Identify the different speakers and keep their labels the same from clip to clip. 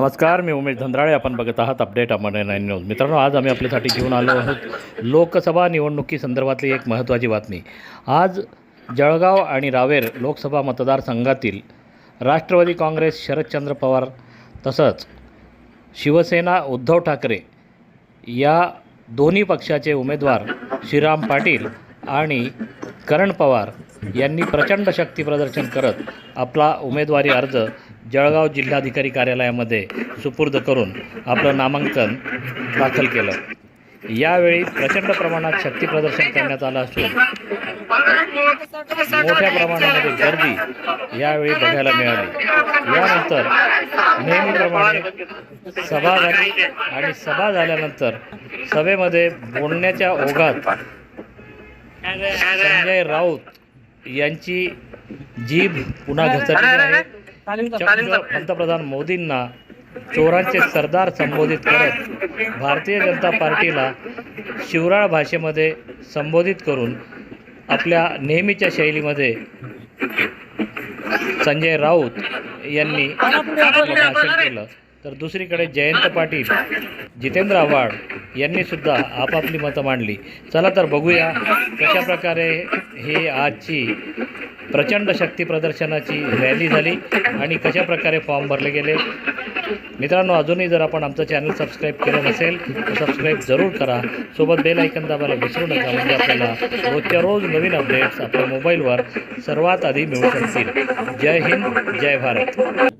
Speaker 1: नमस्कार मी उमेश धंद्राळे. आपण बघत आहात अपडेट अमरने नाईन न्यूज. मित्रांनो आज आम्ही आपल्यासाठी घेऊन आलो आहोत लोकसभा निवडणुकीसंदर्भातली एक महत्त्वाची बातमी. आज जळगाव आणि रावेर लोकसभा मतदारसंघातील राष्ट्रवादी काँग्रेस शरदचंद्र पवार तसंच शिवसेना उद्धव ठाकरे या दोन्ही पक्षाचे उमेदवार श्रीराम पाटील आणि करण पवार यांनी प्रचंड शक्ती प्रदर्शन करत आपला उमेदवारी अर्ज जळगाव जिल्हाधिकारी कार्यालयामध्ये सुपूर्द करून आपलं नामांकन दाखल केलं. यावेळी प्रचंड प्रमाणात शक्ती प्रदर्शन करण्यात आलं असून मोठ्या प्रमाणामध्ये गर्दी यावेळी बघायला मिळाली. यानंतर नेहमीप्रमाणे सभा झाली आणि सभा झाल्यानंतर सभेमध्ये बोलण्याच्या ओघात संजय राऊत यांची जीभ पुन्हा घसरली आहे. पंतप्रधान मोदींना चोरांचे सरदार संबोधित करत भारतीय जनता पार्टीला शिवराळ भाषेमध्ये संबोधित करून आपल्या नेहमीच्या शैलीमध्ये संजय राऊत यांनी भाषण केलं. तर दुसरीकडे जयंत पाटील जितेंद्र आव्हाड यांनी सुद्धा आपापली मतं मांडली. चला तर बघूया कशा प्रकारे ही आजची प्रचंड शक्ती प्रदर्शनाची रॅली झाली आणि कशाप्रकारे फॉर्म भरले गेले. मित्रांनो अजूनही जर आपण आमचं चॅनल सबस्क्राईब केलं नसेल तर सबस्क्राईब जरूर करा. सोबत बेल ऐकन दाबायला विसरू नका म्हणजे आपल्याला रोजच्या रोज नवीन अपडेट्स आपल्या मोबाईलवर सर्वात आधी मिळू शकतील. जय हिंद जय भारत.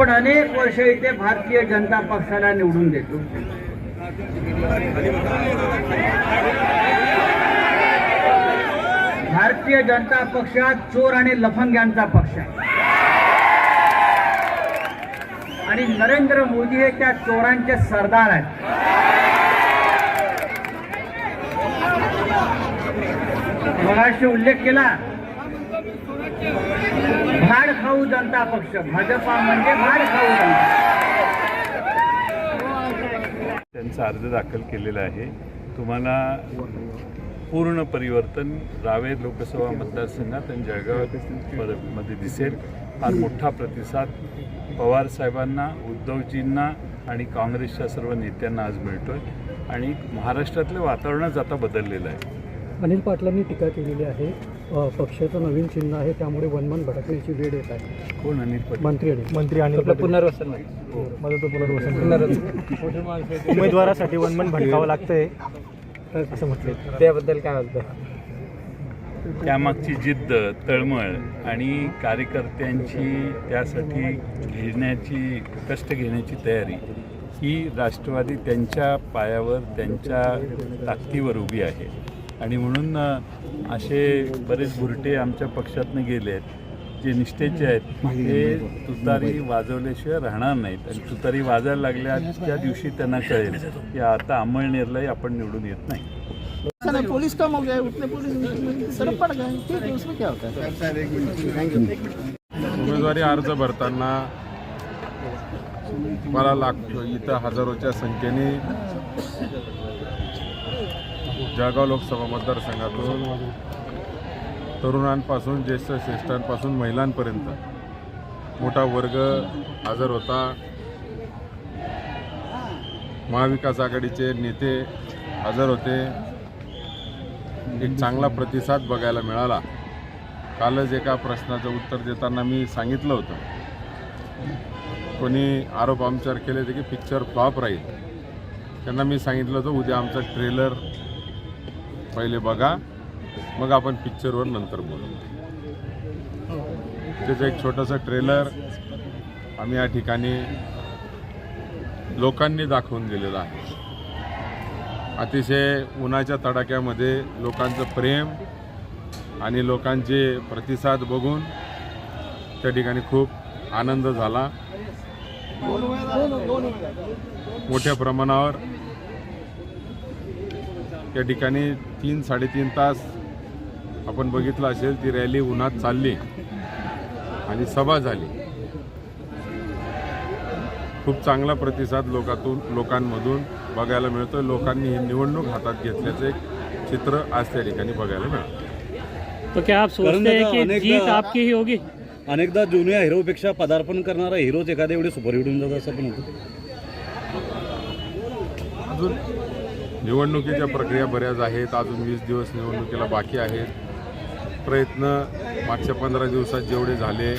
Speaker 2: आपण अनेक वर्ष इथे भारतीय जनता पक्षाला निवडून देतो. भारतीय जनता पक्षात चोर आणि लफंग्यांचा पक्ष आहे. आणि नरेंद्र मोदी हे त्या चोरांचे सरदार आहेत. मगाशी उल्लेख केला खाऊ जनता पक्ष. भाजपा म्हणजे भाड खाऊ जनता.
Speaker 3: त्यांचा अर्ज दाखल केलेला आहे. तुम्हाला पूर्ण परिवर्तन रावेर लोकसभा मतदारसंघात आणि जळगावमध्ये दिसेल. फार मोठा प्रतिसाद पवार साहेबांना उद्धवजींना आणि काँग्रेसच्या सर्व नेत्यांना आज मिळतोय. आणि महाराष्ट्रातलं वातावरणच आता बदललेलं आहे.
Speaker 4: अनिल पाटलांनी टीका केलेली आहे. पक्षाचं नवीन चिन्ह आहे त्यामुळे वनमान भटकण्याची वेळ येत आहे.
Speaker 3: कोण अनिल पटेल?
Speaker 4: मंत्री आणि मंत्री आणि पुनर्वसन पुनर्वसन. उमेदवारासाठी वनमान भटकावं लागतंय असं म्हटलं त्याबद्दल काय वाटतं?
Speaker 3: त्यामागची जिद्द तळमळ आणि कार्यकर्त्यांची त्यासाठी घेण्याची कष्ट घेण्याची तयारी ही राष्ट्रवादी त्यांच्या पायावर त्यांच्या ताकदीवर उभी आहे. आणि म्हणून असे बरेच बुरटे आमच्या पक्षातनं गेले आहेत जे निष्ठेचे आहेत. ते तुतारी वाजवल्याशिवाय राहणार नाहीत आणि तुतारी वाजायला लागल्या त्या दिवशी त्यांना कळेल की आता अंमळनेरलाही आपण निवडून येत नाही.
Speaker 5: पुलिस कम हो उतने पुलिस सड़क पड़ गए ठीक उसमें क्या होता? है
Speaker 6: उमेदवारी अर्ज भरताना मला लागतो इथं हजारोच्या संख्येने जळगाव लोकसभा मतदारसंघातून तरुणांपासून ज्येष्ठ श्रेष्ठांपासून महिलांपर्यंत मोठा वर्ग हजर होता. महाविकास आघाडीचे नेते हजर होते. एक चांगला प्रतिसाद बघायला मिळाला. कालच एका प्रश्नाचं उत्तर देताना मी सांगितलं होतं. कोणी आरोप आमच्यावर केले होते की पिक्चर फ्लॉप राहील. त्यांना मी सांगितलं होतं उद्या आमचा ट्रेलर पहिले बघा. मग आपण पिक्चरवर नंतर बोलू. त्याचं एक छोटंसं ट्रेलर आम्ही या ठिकाणी लोकांनी दाखवून दिलेलं आहे. अतिशय उन्हाच्या तडाक्यामध्ये लोकांचं प्रेम आणि लोकांचे प्रतिसाद बघून त्या ठिकाणी खूप आनंद झाला. मोठ्या प्रमाणावर त्या ठिकाणी तीन साडेतीन तास आपण बघितलं असेल ती रॅली उन्हात चालली आणि सभा झाली. खूप चांगला प्रतिसाद लोकातून लोकांमधून बघायला मिळतो लोकांनी ही निवडणूक हातात घेतल्याचं एक चित्र आज त्या ठिकाणी बघायला मिळालं.
Speaker 1: तो क्या आप सोचते हैं कि
Speaker 7: अनेकदा-
Speaker 1: जीत आपकी ही होगी?
Speaker 7: अनेकदा जुन्या हिरोपेक्षा पदार्पण करणारा हिरोच एखाद्या एवढे सुपरहिट होऊन जातात असं पण होतं.
Speaker 6: अजून निवडणुकीच्या प्रक्रिया बऱ्याच आहेत. अजून वीस दिवस निवडणुकीला बाकी आहेत. प्रयत्न मागच्या पंधरा दिवसात जेवढे झाले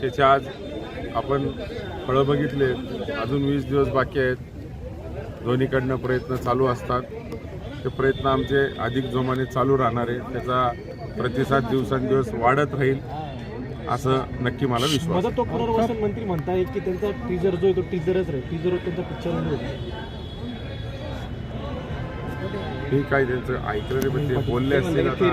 Speaker 6: त्याचे आज आपण फळं बघितले. अजून वीस दिवस बाकी आहेत. दोन्हीकडनं प्रयत्न चालू असतात. ते प्रयत्न आमचे अधिक जोमाने चालू राहणार आहे त्याचा प्रतिसाद दिवसेंदिवस वाढत राहील असं नक्की मला विश्वास
Speaker 4: तो पुनर्वसन मंत्री म्हणतायत की त्यांचा टीजर जो आहे तो टीजरच राहील. टीजर त्यांचा पिक्चर
Speaker 6: ठीक आहे त्यांचं ऐकलं नाही पण ते बोलले असतील आता.